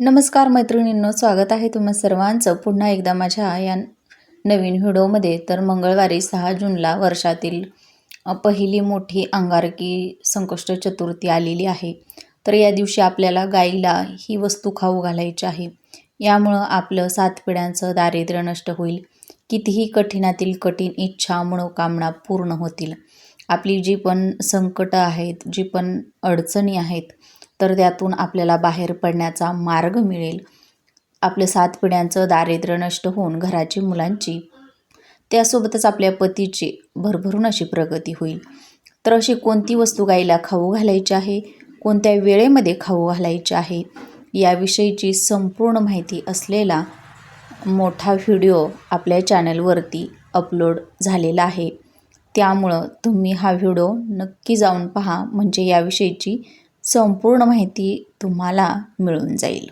नमस्कार मैत्रिणींनो स्वागत आहे तुम्हा सर्वांचं. पुन्हा एकदा माझ्या या नवीन व्हिडिओमध्ये. तर मंगळवारी सहा जूनला वर्षातील पहिली मोठी अंगारकी संकष्ट चतुर्थी आलेली आहे. तर या दिवशी आपल्याला गाईला ही वस्तू खाऊ घालायची आहे. यामुळं आपलं सात पिढ्यांचं दारिद्र्य नष्ट होईल. कितीही कठीणातील कठीण इच्छा मनोकामना पूर्ण होतील. आपली जी पण संकटं आहेत जी पण अडचणी आहेत तर त्यातून आपल्याला बाहेर पडण्याचा मार्ग मिळेल. आपलं सात पिढ्यांचं दारिद्र्य नष्ट होऊन घराची मुलांची त्यासोबतच आपल्या पतीची भरभरून अशी प्रगती होईल. तर अशी कोणती वस्तू गाईला खाऊ घालायची आहे? कोणत्या वेळेमध्ये खाऊ घालायची आहे? याविषयीची संपूर्ण माहिती असलेला मोठा व्हिडिओ आपल्या चॅनलवरती अपलोड झालेला आहे. त्यामुळं तुम्ही हा व्हिडिओ नक्की जाऊन पहा. म्हणजे याविषयीची संपूर्ण माहिती तुम्हाला मिळून जाईल.